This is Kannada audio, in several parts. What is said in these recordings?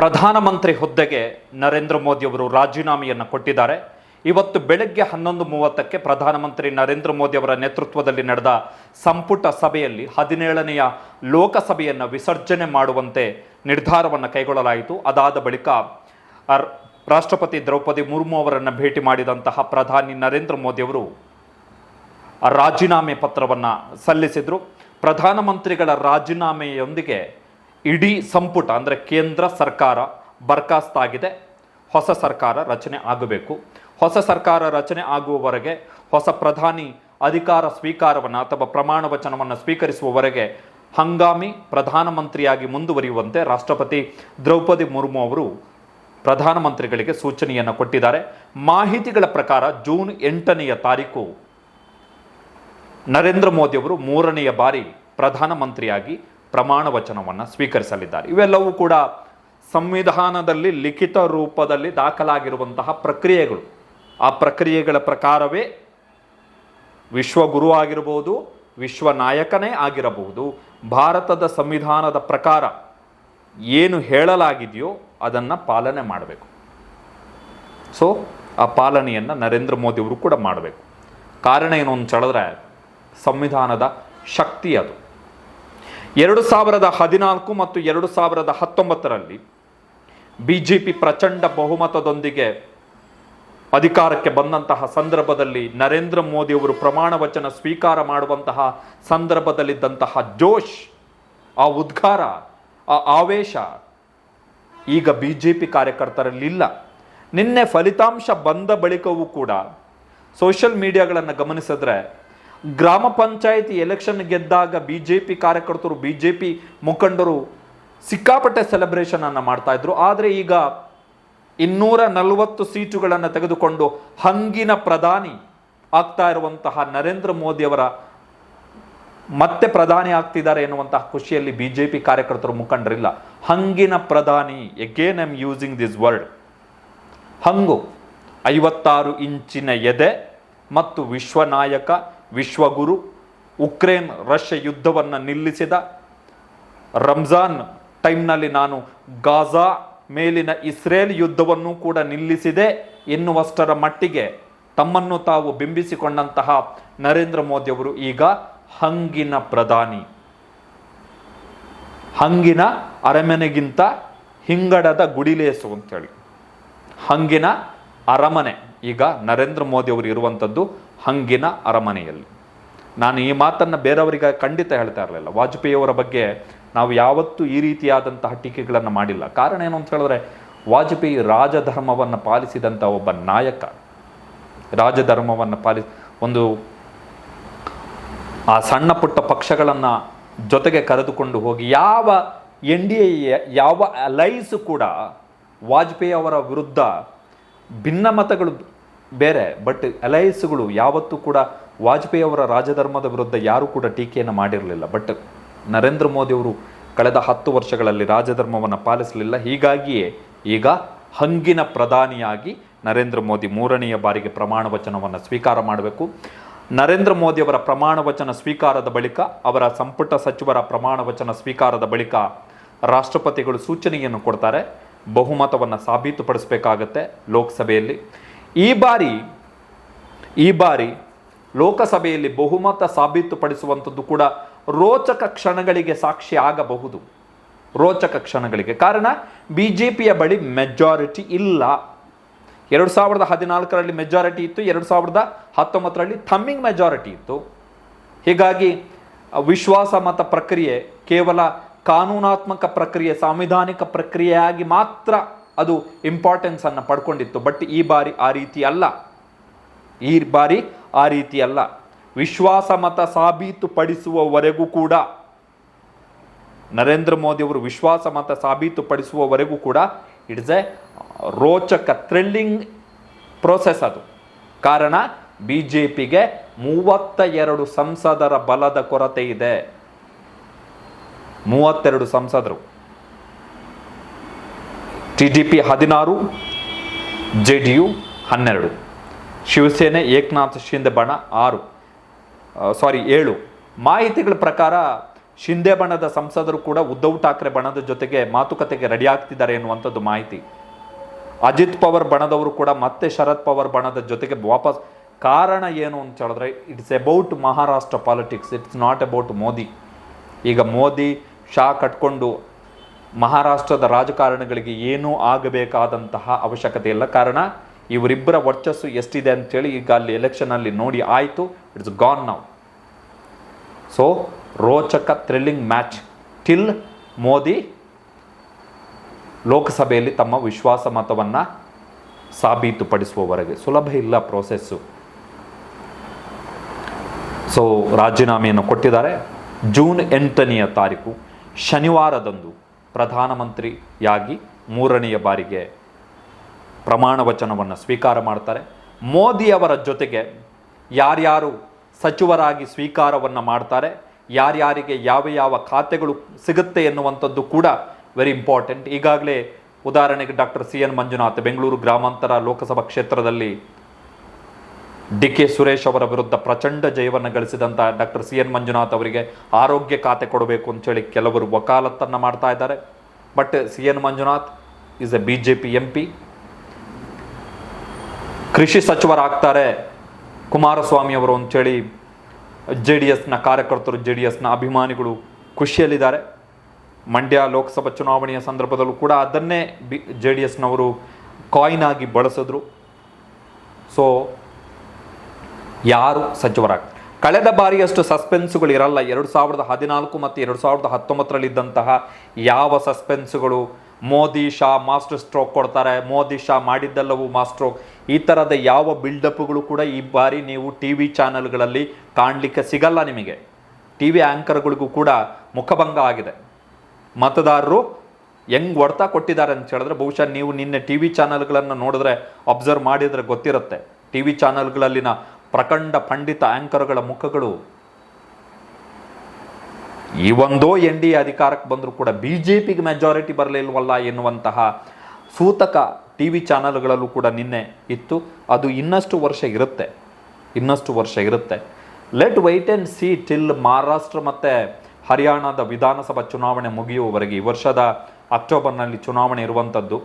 ಪ್ರಧಾನಮಂತ್ರಿ ಹುದ್ದೆಗೆ ನರೇಂದ್ರ ಮೋದಿಯವರು ರಾಜೀನಾಮೆಯನ್ನು ಕೊಟ್ಟಿದ್ದಾರೆ. ಇವತ್ತು ಬೆಳಗ್ಗೆ ಹನ್ನೊಂದು ಮೂವತ್ತಕ್ಕೆ ಪ್ರಧಾನಮಂತ್ರಿ ನರೇಂದ್ರ ಮೋದಿ ಅವರ ನೇತೃತ್ವದಲ್ಲಿ ನಡೆದ ಸಂಪುಟ ಸಭೆಯಲ್ಲಿ ಹದಿನೇಳನೆಯ ಲೋಕಸಭೆಯನ್ನು ವಿಸರ್ಜನೆ ಮಾಡುವಂತೆ ನಿರ್ಧಾರವನ್ನು ಕೈಗೊಳ್ಳಲಾಯಿತು. ಅದಾದ ಬಳಿಕ ರಾಷ್ಟ್ರಪತಿ ದ್ರೌಪದಿ ಮುರ್ಮು ಅವರನ್ನು ಭೇಟಿ ಮಾಡಿದಂತಹ ಪ್ರಧಾನಿ ನರೇಂದ್ರ ಮೋದಿಯವರು ರಾಜೀನಾಮೆ ಪತ್ರವನ್ನು ಸಲ್ಲಿಸಿದರು. ಪ್ರಧಾನಮಂತ್ರಿಗಳ ರಾಜೀನಾಮೆಯೊಂದಿಗೆ ಇಡೀ ಸಂಪುಟ, ಅಂದರೆ ಕೇಂದ್ರ ಸರ್ಕಾರ ಬರ್ಖಾಸ್ತಾಗಿದೆ ಹೊಸ ಸರ್ಕಾರ ರಚನೆ ಆಗಬೇಕು. ಹೊಸ ಸರ್ಕಾರ ರಚನೆ ಆಗುವವರೆಗೆ ಹೊಸ ಪ್ರಧಾನಿ ಅಧಿಕಾರ ಸ್ವೀಕಾರವನ್ನು ಅಥವಾ ಪ್ರಮಾಣ ವಚನವನ್ನು ಸ್ವೀಕರಿಸುವವರೆಗೆ ಹಂಗಾಮಿ ಪ್ರಧಾನಮಂತ್ರಿಯಾಗಿ ಮುಂದುವರಿಯುವಂತೆ ರಾಷ್ಟ್ರಪತಿ ದ್ರೌಪದಿ ಮುರ್ಮು ಅವರು ಪ್ರಧಾನಮಂತ್ರಿಗಳಿಗೆ ಸೂಚನೆಯನ್ನು ಕೊಟ್ಟಿದ್ದಾರೆ. ಮಾಹಿತಿಗಳ ಪ್ರಕಾರ ಜೂನ್ ಎಂಟನೆಯ ತಾರೀಕು ನರೇಂದ್ರ ಮೋದಿ ಅವರು ಮೂರನೆಯ ಬಾರಿ ಪ್ರಧಾನಮಂತ್ರಿಯಾಗಿ ಪ್ರಮಾಣ ವಚನವನ್ನು ಸ್ವೀಕರಿಸಲಿದ್ದಾರೆ. ಇವೆಲ್ಲವೂ ಕೂಡ ಸಂವಿಧಾನದಲ್ಲಿ ಲಿಖಿತ ರೂಪದಲ್ಲಿ ದಾಖಲಾಗಿರುವಂತಹ ಪ್ರಕ್ರಿಯೆಗಳು. ಆ ಪ್ರಕ್ರಿಯೆಗಳ ಪ್ರಕಾರವೇ ವಿಶ್ವಗುರು ಆಗಿರಬಹುದು ವಿಶ್ವ ನಾಯಕನೇ ಆಗಿರಬಹುದು. ಭಾರತದ ಸಂವಿಧಾನದ ಪ್ರಕಾರ ಏನು ಹೇಳಲಾಗಿದೆಯೋ ಅದನ್ನು ಪಾಲನೆ ಮಾಡಬೇಕು. ಸೊ ಆ ಪಾಲನೆಯನ್ನು ನರೇಂದ್ರ ಮೋದಿಯವರು ಕೂಡ ಮಾಡಬೇಕು. ಕಾರಣ ಏನು ಅಂತ ಹೇಳಿದ್ರೆ, ಸಂವಿಧಾನದ ಶಕ್ತಿ ಅದು. ಎರಡು ಸಾವಿರದ ಹದಿನಾಲ್ಕು ಮತ್ತು ಎರಡು ಸಾವಿರದ ಹತ್ತೊಂಬತ್ತರಲ್ಲಿ ಬಿ ಜೆ ಪಿ ಪ್ರಚಂಡ ಬಹುಮತದೊಂದಿಗೆ ಅಧಿಕಾರಕ್ಕೆ ಬಂದಂತಹ ಸಂದರ್ಭದಲ್ಲಿ ನರೇಂದ್ರ ಮೋದಿ ಅವರು ಪ್ರಮಾಣ ವಚನ ಸ್ವೀಕಾರ ಮಾಡುವಂತಹ ಸಂದರ್ಭದಲ್ಲಿದ್ದಂತಹ ಜೋಶ್, ಆ ಉದ್ಗಾರ, ಆ ಆವೇಶ ಈಗ ಬಿ ಜೆ ಪಿ ಕಾರ್ಯಕರ್ತರಲ್ಲಿಲ್ಲ ನಿನ್ನೆ ಫಲಿತಾಂಶ ಬಂದ ಬಳಿಕವೂ ಕೂಡ ಸೋಷಿಯಲ್ ಮೀಡಿಯಾಗಳನ್ನು ಗಮನಿಸಿದ್ರೆ ಗ್ರಾಮ ಪಂಚಾಯಿತಿ ಎಲೆಕ್ಷನ್ ಗೆದ್ದಾಗ ಬಿ ಜೆ ಪಿ ಕಾರ್ಯಕರ್ತರು ಬಿ ಜೆ ಪಿ ಮುಖಂಡರು ಸಿಕ್ಕಾಪಟ್ಟೆ ಸೆಲೆಬ್ರೇಷನ್ ಅನ್ನು ಮಾಡ್ತಾ ಇದ್ರು. ಆದರೆ ಈಗ ಇನ್ನೂರ ನಲವತ್ತು ಸೀಟುಗಳನ್ನು ತೆಗೆದುಕೊಂಡು ಹಂಗಿನ ಪ್ರಧಾನಿ ಆಗ್ತಾ ಇರುವಂತಹ ನರೇಂದ್ರ ಮೋದಿಯವರ ಮತ್ತೆ ಪ್ರಧಾನಿ ಆಗ್ತಿದ್ದಾರೆ ಎನ್ನುವಂತಹ ಖುಷಿಯಲ್ಲಿ ಬಿ ಜೆ ಪಿ ಕಾರ್ಯಕರ್ತರು ಮುಖಂಡರಿಲ್ಲ. ಹಂಗಿನ ಪ್ರಧಾನಿ again I'm using this word ಹಂಗು ಐವತ್ತಾರು ಇಂಚಿನ ಎದೆ ಮತ್ತು ವಿಶ್ವನಾಯಕ ವಿಶ್ವಗುರು ಉಕ್ರೇನ್ ರಷ್ಯಾ ಯುದ್ಧವನ್ನು ನಿಲ್ಲಿಸಿದ ರಂಜಾನ್ ಟೈಮ್ನಲ್ಲಿ ನಾನು ಗಾಜಾ ಮೇಲಿನ ಇಸ್ರೇಲ್ ಯುದ್ಧವನ್ನು ಕೂಡ ನಿಲ್ಲಿಸಿದೆ ಎನ್ನುವಷ್ಟರ ಮಟ್ಟಿಗೆ ತಮ್ಮನ್ನು ತಾವು ಬಿಂಬಿಸಿಕೊಂಡಂತಹ ನರೇಂದ್ರ ಮೋದಿಯವರು ಈಗ ಹಂಗಿನ ಪ್ರಧಾನಿ. ಹಂಗಿನ ಅರಮನೆಗಿಂತ ಹಿಂಗಡದ ಗುಡಿಲೇಸು ಅಂತೇಳಿ ಹಂಗಿನ ಅರಮನೆ ಈಗ ನರೇಂದ್ರ ಮೋದಿ ಅವರು ಇರುವಂಥದ್ದು ಹಂಗಿನ ಅರಮನೆಯಲ್ಲಿ. ನಾನು ಈ ಮಾತನ್ನು ಬೇರೆಯವರಿಗೆ ಖಂಡಿತ ಹೇಳ್ತಾ ಇರಲಿಲ್ಲ. ವಾಜಪೇಯಿ ಅವರ ಬಗ್ಗೆ ನಾವು ಯಾವತ್ತೂ ಈ ರೀತಿಯಾದಂತಹ ಟೀಕೆಗಳನ್ನು ಮಾಡಿಲ್ಲ. ಕಾರಣ ಏನು ಅಂತ ಹೇಳಿದ್ರೆ, ವಾಜಪೇಯಿ ರಾಜಧರ್ಮವನ್ನು ಪಾಲಿಸಿದಂಥ ಒಬ್ಬ ನಾಯಕ, ರಾಜಧರ್ಮವನ್ನು ಪಾಲಿಸಿ ಒಂದು ಆ ಸಣ್ಣ ಪುಟ್ಟ ಪಕ್ಷಗಳನ್ನು ಜೊತೆಗೆ ಕರೆದುಕೊಂಡು ಹೋಗಿ, ಯಾವ ಎನ್ ಡಿ ಎ, ಯಾವ ಅಲೈಸ್ ಕೂಡ ವಾಜಪೇಯಿ ಅವರ ವಿರುದ್ಧ ಭಿನ್ನಮತಗಳು ಬೇರೆ ಬಟ್ ಅಲಯನ್ಸ್ಗಳು ಯಾವತ್ತೂ ಕೂಡ ವಾಜಪೇಯಿ ಅವರ ರಾಜಧರ್ಮದ ವಿರುದ್ಧ ಯಾರೂ ಕೂಡ ಟೀಕೆಯನ್ನು ಮಾಡಿರಲಿಲ್ಲ. ಬಟ್ ನರೇಂದ್ರ ಮೋದಿ ಅವರು ಕಳೆದ ಹತ್ತು ವರ್ಷಗಳಲ್ಲಿ ರಾಜಧರ್ಮವನ್ನು ಪಾಲಿಸಲಿಲ್ಲ. ಹೀಗಾಗಿಯೇ ಈಗ ಹಂಗಿನ ಪ್ರಧಾನಿಯಾಗಿ ನರೇಂದ್ರ ಮೋದಿ ಮೂರನೆಯ ಬಾರಿಗೆ ಪ್ರಮಾಣ ವಚನವನ್ನು ಸ್ವೀಕಾರ ಮಾಡಬೇಕು. ನರೇಂದ್ರ ಮೋದಿ ಅವರ ಪ್ರಮಾಣ ವಚನ ಸ್ವೀಕಾರದ ಬಳಿಕ, ಅವರ ಸಂಪುಟ ಸಚಿವರ ಪ್ರಮಾಣ ವಚನ ಸ್ವೀಕಾರದ ಬಳಿಕ ರಾಷ್ಟ್ರಪತಿಗಳು ಸೂಚನೆಯನ್ನು ಕೊಡ್ತಾರೆ. ಬಹುಮತವನ್ನು ಸಾಬೀತುಪಡಿಸಬೇಕಾಗತ್ತೆ ಲೋಕಸಭೆಯಲ್ಲಿ. ಈ ಬಾರಿ ಈ ಬಾರಿ ಲೋಕಸಭೆಯಲ್ಲಿ ಬಹುಮತ ಸಾಬೀತುಪಡಿಸುವಂಥದ್ದು ಕೂಡ ರೋಚಕ ಕ್ಷಣಗಳಿಗೆ ಸಾಕ್ಷಿ ಆಗಬಹುದು. ರೋಚಕ ಕ್ಷಣಗಳಿಗೆ. ಕಾರಣ ಬಿ ಜೆ ಪಿಯ ಬಳಿ ಮೆಜಾರಿಟಿ ಇಲ್ಲ. ಎರಡು ಸಾವಿರದ ಹದಿನಾಲ್ಕರಲ್ಲಿ ಮೆಜಾರಿಟಿ ಇತ್ತು, ಎರಡು ಸಾವಿರದ ಹತ್ತೊಂಬತ್ತರಲ್ಲಿ ಥಮ್ಮಿಂಗ್ ಮೆಜಾರಿಟಿ ಇತ್ತು. ಹೀಗಾಗಿ, ವಿಶ್ವಾಸ ಮತ ಪ್ರಕ್ರಿಯೆ ಕೇವಲ ಕಾನೂನಾತ್ಮಕ ಪ್ರಕ್ರಿಯೆ, ಸಾಂವಿಧಾನಿಕ ಪ್ರಕ್ರಿಯೆಯಾಗಿ ಮಾತ್ರ ಅದು ಇಂಪಾರ್ಟೆನ್ಸ್ ಅನ್ನು ಪಡ್ಕೊಂಡಿತ್ತು. ಬಟ್ ಈ ಬಾರಿ ಆ ರೀತಿ ಅಲ್ಲ. ಈ ಬಾರಿ ಆ ರೀತಿ ಅಲ್ಲ. ವಿಶ್ವಾಸ ಮತ ಸಾಬೀತುಪಡಿಸುವವರೆಗೂ ಕೂಡ, ನರೇಂದ್ರ ಮೋದಿ ಅವರು ವಿಶ್ವಾಸ ಮತ ಸಾಬೀತುಪಡಿಸುವವರೆಗೂ ಕೂಡ ಇಟ್ಸ್ ಎ ರೋಚಕ ಥ್ರಿಲ್ಲಿಂಗ್ ಪ್ರೋಸೆಸ್ ಅದು. ಕಾರಣ ಬಿ ಜೆ ಪಿಗೆ ಮೂವತ್ತ ಎರಡು ಸಂಸದರ ಬಲದ ಕೊರತೆ ಇದೆ. ಮೂವತ್ತೆರಡು ಸಂಸದರು. ಟಿ ಡಿ ಪಿ ಹದಿನಾರು, ಜೆ ಡಿ ಯು ಹನ್ನೆರಡು, ಶಿವಸೇನೆ ಏಕನಾಥ್ ಶಿಂದೆ ಬಣ ಆರು ಸಾರಿ ಏಳು. ಮಾಹಿತಿಗಳ ಪ್ರಕಾರ ಶಿಂದೆ ಬಣದ ಸಂಸದರು ಕೂಡ ಉದ್ಧವ್ ಠಾಕ್ರೆ ಬಣದ ಜೊತೆಗೆ ಮಾತುಕತೆಗೆ ರೆಡಿ ಆಗ್ತಿದ್ದಾರೆ ಎನ್ನುವಂಥದ್ದು ಮಾಹಿತಿ. ಅಜಿತ್ ಪವರ್ ಬಣದವರು ಕೂಡ ಮತ್ತೆ ಶರದ್ ಪವರ್ ಬಣದ ಜೊತೆಗೆ ವಾಪಸ್. ಕಾರಣ ಏನು ಅಂತ ಹೇಳಿದ್ರೆ it's about Maharashtra politics it's not about Modi. ಈಗ ಮೋದಿ ಶಾ ಕಟ್ಕೊಂಡು ಮಹಾರಾಷ್ಟ್ರದ ರಾಜಕಾರಣಿಗಳಿಗೆ ಏನೂ ಆಗಬೇಕಾದಂತಹ ಅವಶ್ಯಕತೆ ಇಲ್ಲ. ಕಾರಣ, ಇವರಿಬ್ಬರ ವರ್ಚಸ್ಸು ಎಷ್ಟಿದೆ ಅಂತೇಳಿ ಈಗ ಅಲ್ಲಿ ಎಲೆಕ್ಷನಲ್ಲಿ ನೋಡಿ ಆಯಿತು. ಇಟ್ಸ್ ಗಾನ್ ನೌ ಸೊ ರೋಚಕ ಥ್ರಿಲ್ಲಿಂಗ್ ಮ್ಯಾಚ್ ಟಿಲ್ ಮೋದಿ ಲೋಕಸಭೆಯಲ್ಲಿ ತಮ್ಮ ವಿಶ್ವಾಸ ಮತವನ್ನು ಸಾಬೀತುಪಡಿಸುವವರೆಗೆ. ಸುಲಭ ಇಲ್ಲ ಪ್ರೋಸೆಸ್ಸು ಸೊ ರಾಜೀನಾಮೆಯನ್ನು ಕೊಟ್ಟಿದ್ದಾರೆ. ಜೂನ್ ಎಂಟನೆಯ ತಾರೀಕು, ಶನಿವಾರದಂದು ಪ್ರಧಾನಮಂತ್ರಿಯಾಗಿ ಮೂರನೆಯ ಬಾರಿಗೆ ಪ್ರಮಾಣ ವಚನವನ್ನು ಸ್ವೀಕಾರ ಮಾಡ್ತಾರೆ. ಮೋದಿಯವರ ಜೊತೆಗೆ ಯಾರ್ಯಾರು ಸಚಿವರಾಗಿ ಸ್ವೀಕಾರವನ್ನು ಮಾಡ್ತಾರೆ, ಯಾರ್ಯಾರಿಗೆ ಯಾವ ಯಾವ ಖಾತೆಗಳು ಸಿಗುತ್ತೆ ಎನ್ನುವಂಥದ್ದು ಕೂಡ ವೆರಿ ಇಂಪಾರ್ಟೆಂಟ್ ಈಗಾಗಲೇ ಉದಾಹರಣೆಗೆ doctor C N Manjunath, Bengaluru ಗ್ರಾಮಾಂತರ ಲೋಕಸಭಾ ಕ್ಷೇತ್ರದಲ್ಲಿ ಡಿ ಕೆ ಸುರೇಶ್ ಅವರ ವಿರುದ್ಧ ಪ್ರಚಂಡ ಜಯವನ್ನು ಗಳಿಸಿದಂತಹ ಡಾಕ್ಟರ್ ಸಿ ಎನ್ ಮಂಜುನಾಥ್ ಅವರಿಗೆ ಆರೋಗ್ಯ ಖಾತೆ ಕೊಡಬೇಕು ಅಂತೇಳಿ ಕೆಲವರು ವಕಾಲತ್ತನ್ನು ಮಾಡ್ತಾ ಇದ್ದಾರೆ. But C N Manjunath is a B J P M P ಕೃಷಿ ಸಚಿವರಾಗ್ತಾರೆ ಕುಮಾರಸ್ವಾಮಿ ಅವರು ಅಂತೇಳಿ ಜೆ ಡಿ ಎಸ್ನ ಕಾರ್ಯಕರ್ತರು, ಜೆ ಡಿ ಎಸ್ನ ಅಭಿಮಾನಿಗಳು ಖುಷಿಯಲ್ಲಿದ್ದಾರೆ. ಮಂಡ್ಯ ಲೋಕಸಭಾ ಚುನಾವಣೆಯ ಸಂದರ್ಭದಲ್ಲೂ ಕೂಡ ಅದನ್ನೇ ಬಿ ಜೆ ಡಿ ಎಸ್ನವರು ಕಾಯಿನ್ ಆಗಿ ಬಳಸಿದ್ರು. ಸೊ ಯಾರು ಸಚಿವರಾಗ ಕಳೆದ ಬಾರಿಯಷ್ಟು ಸಸ್ಪೆನ್ಸ್ಗಳು ಇರಲ್ಲ. ಎರಡು ಸಾವಿರದ ಹದಿನಾಲ್ಕು ಮತ್ತು ಎರಡು ಸಾವಿರದ ಹತ್ತೊಂಬತ್ತರಲ್ಲಿದ್ದಂತಹ ಯಾವ ಸಸ್ಪೆನ್ಸ್ಗಳು? ಮೋದಿ ಶಾ ಮಾಸ್ಟರ್ ಸ್ಟ್ರೋಕ್ ಕೊಡ್ತಾರೆ. ಮೋದಿ ಶಾ ಮಾಡಿದ್ದೆಲ್ಲವೂ ಮಾಸ್ಟ್ರೋಕ್ ಈ ಥರದ ಯಾವ ಬಿಲ್ಡಪ್ಗಳು ಕೂಡ ಈ ಬಾರಿ ನೀವು ಟಿ ವಿ ಚಾನೆಲ್ಗಳಲ್ಲಿ ಕಾಣಲಿಕ್ಕೆ ಸಿಗಲ್ಲ ನಿಮಗೆ. ಟಿ ವಿ ಆ್ಯಂಕರ್ಗಳಿಗೂ ಕೂಡ ಮುಖಭಂಗ ಆಗಿದೆ. ಮತದಾರರು ಹೆಂಗ್ ಹೊಡ್ತಾ ಕೊಟ್ಟಿದ್ದಾರೆ ಅಂತ ಹೇಳಿದ್ರೆ, ಬಹುಶಃ ನೀವು ನಿನ್ನೆ ಟಿ ವಿ ಚಾನಲ್ಗಳನ್ನು ನೋಡಿದ್ರೆ, ಅಬ್ಸರ್ವ್ ಮಾಡಿದರೆ ಗೊತ್ತಿರುತ್ತೆ. ಟಿ ವಿ ಚಾನಲ್ಗಳಲ್ಲಿನ ಪ್ರಖಂಡ ಪಂಡಿತ ಆಂಕರ್ಗಳ ಮುಖಗಳು. ಈ ಒಂದೋ ಎನ್ ಡಿ ಎ ಅಧಿಕಾರಕ್ಕೆ ಬಂದರೂ ಕೂಡ ಬಿ ಜೆ ಪಿಗೆ ಮೆಜಾರಿಟಿ ಬರಲಿಲ್ವಲ್ಲ ಎನ್ನುವಂತಹ ಸೂತಕ ಟಿ ವಿ ಚಾನಲ್ಗಳಲ್ಲೂ ಕೂಡ ನಿನ್ನೆ ಇತ್ತು. ಅದು ಇನ್ನಷ್ಟು ವರ್ಷ ಇರುತ್ತೆ. ಇನ್ನಷ್ಟು ವರ್ಷ ಇರುತ್ತೆ. Let wait and see till Maharashtra ಮತ್ತು ಹರಿಯಾಣದ ವಿಧಾನಸಭಾ ಚುನಾವಣೆ ಮುಗಿಯುವವರೆಗೆ ಈ ವರ್ಷದ ಅಕ್ಟೋಬರ್ನಲ್ಲಿ ಚುನಾವಣೆ ಇರುವಂಥದ್ದು.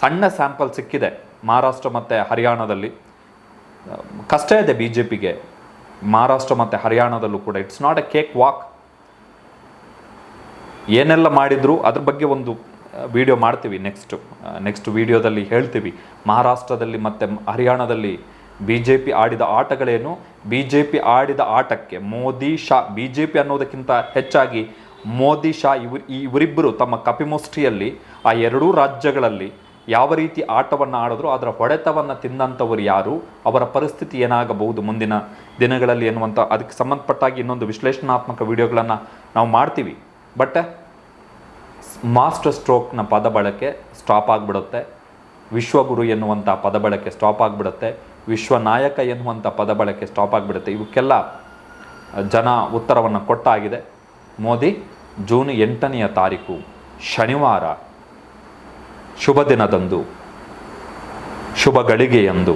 ಸಣ್ಣ ಸ್ಯಾಂಪಲ್ ಸಿಕ್ಕಿದೆ. ಮಹಾರಾಷ್ಟ್ರ ಮತ್ತು ಹರಿಯಾಣದಲ್ಲಿ. ಕಷ್ಟ ಇದೆ ಬಿ ಜೆ ಪಿಗೆ ಮಹಾರಾಷ್ಟ್ರ ಮತ್ತು ಹರಿಯಾಣದಲ್ಲೂ ಕೂಡ. It's not a cake walk ಏನೆಲ್ಲ ಮಾಡಿದ್ರು ಅದ್ರ ಬಗ್ಗೆ ಒಂದು ವಿಡಿಯೋ ಮಾಡ್ತೀವಿ ನೆಕ್ಸ್ಟ್ ನೆಕ್ಸ್ಟ್ ವಿಡಿಯೋದಲ್ಲಿ ಹೇಳ್ತೀವಿ. ಮಹಾರಾಷ್ಟ್ರದಲ್ಲಿ ಮತ್ತು ಹರಿಯಾಣದಲ್ಲಿ ಬಿ ಜೆ ಪಿ ಆಡಿದ ಆಟಗಳೇನು? ಬಿ ಜೆ ಪಿ ಆಡಿದ ಆಟಕ್ಕೆ Modi Shah B J P ಅನ್ನೋದಕ್ಕಿಂತ ಹೆಚ್ಚಾಗಿ ಮೋದಿ ಶಾ ಇವರು ಇವರಿಬ್ಬರು ತಮ್ಮ ಕಪಿಮುಷ್ಟಿಯಲ್ಲಿ ಆ ಎರಡೂ ರಾಜ್ಯಗಳಲ್ಲಿ ಯಾವ ರೀತಿ ಆಟವನ್ನು ಆಡಿದ್ರು ಅದರ ಹೊಡೆತವನ್ನು ತಿಂದಂಥವರು ಯಾರು, ಅವರ ಪರಿಸ್ಥಿತಿ ಏನಾಗಬಹುದು ಮುಂದಿನ ದಿನಗಳಲ್ಲಿ ಎನ್ನುವಂಥ ಅದಕ್ಕೆ ಸಂಬಂಧಪಟ್ಟಾಗಿ ಇನ್ನೊಂದು ವಿಶ್ಲೇಷಣಾತ್ಮಕ ವಿಡಿಯೋಗಳನ್ನು ನಾವು ಮಾಡ್ತೀವಿ. ಬಟ್, ಮಾಸ್ಟರ್ ಸ್ಟ್ರೋಕ್ನ ಪದ ಬಳಕೆ ಸ್ಟಾಪ್ ಆಗಿಬಿಡುತ್ತೆ. ವಿಶ್ವಗುರು ಎನ್ನುವಂಥ ಪದ ಬಳಕೆ ಸ್ಟಾಪ್ ಆಗಿಬಿಡುತ್ತೆ. ವಿಶ್ವನಾಯಕ ಎನ್ನುವಂಥ ಪದ ಬಳಕೆ ಸ್ಟಾಪ್ ಆಗಿಬಿಡುತ್ತೆ. ಇವಕ್ಕೆಲ್ಲ, ಜನ ಉತ್ತರವನ್ನು ಕೊಟ್ಟಾಗಿದೆ. ಮೋದಿ, ಜೂನ್ ಎಂಟನೆಯ ತಾರೀಕು, ಶನಿವಾರ. ಶುಭ ದಿನದಂದು ಶುಭ ಗಳಿಗೆಯಂದು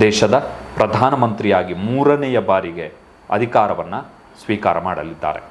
ದೇಶದ ಪ್ರಧಾನಮಂತ್ರಿಯಾಗಿ ಮೂರನೆಯ ಬಾರಿಗೆ ಅಧಿಕಾರವನ್ನು ಸ್ವೀಕಾರ ಮಾಡಲಿದ್ದಾರೆ.